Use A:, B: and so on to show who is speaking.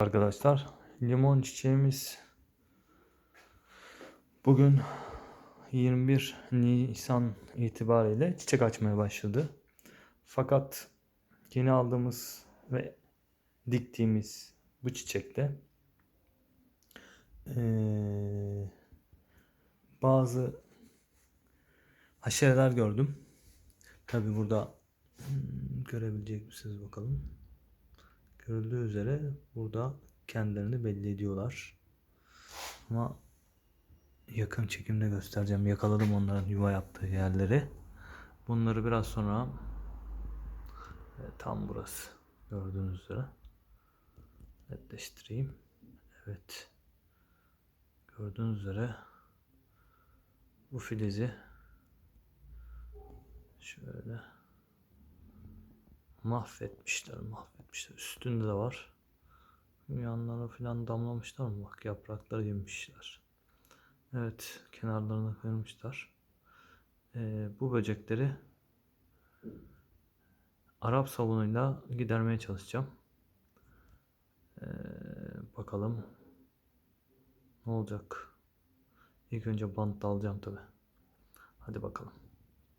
A: Arkadaşlar limon çiçeğimiz bugün 21 Nisan itibariyle çiçek açmaya başladı. Fakat yeni aldığımız ve diktiğimiz bu çiçekte eee, bazı haşereler gördüm. Tabi burada hmm, görebilecek misiniz bakalım. Görüldüğü üzere burada kendilerini belli ediyorlar. Ama yakın çekimde göstereceğim. Yakaladım onların yuva yaptığı yerleri. Bunları biraz sonra e, tam burası gördüğünüz üzere netleştireyim. Evet. Gördüğünüz üzere bu filizi şöyle mahvetmişler mahvetmişler üstünde de var. Yanlarına falan damlamışlar mı? Bak yaprakları yemişler. Evet kenarlarına kırmışlar. Ee, bu böcekleri Arap sabunuyla gidermeye çalışacağım. Ee, bakalım ne olacak? İlk önce bant alacağım tabi hadi bakalım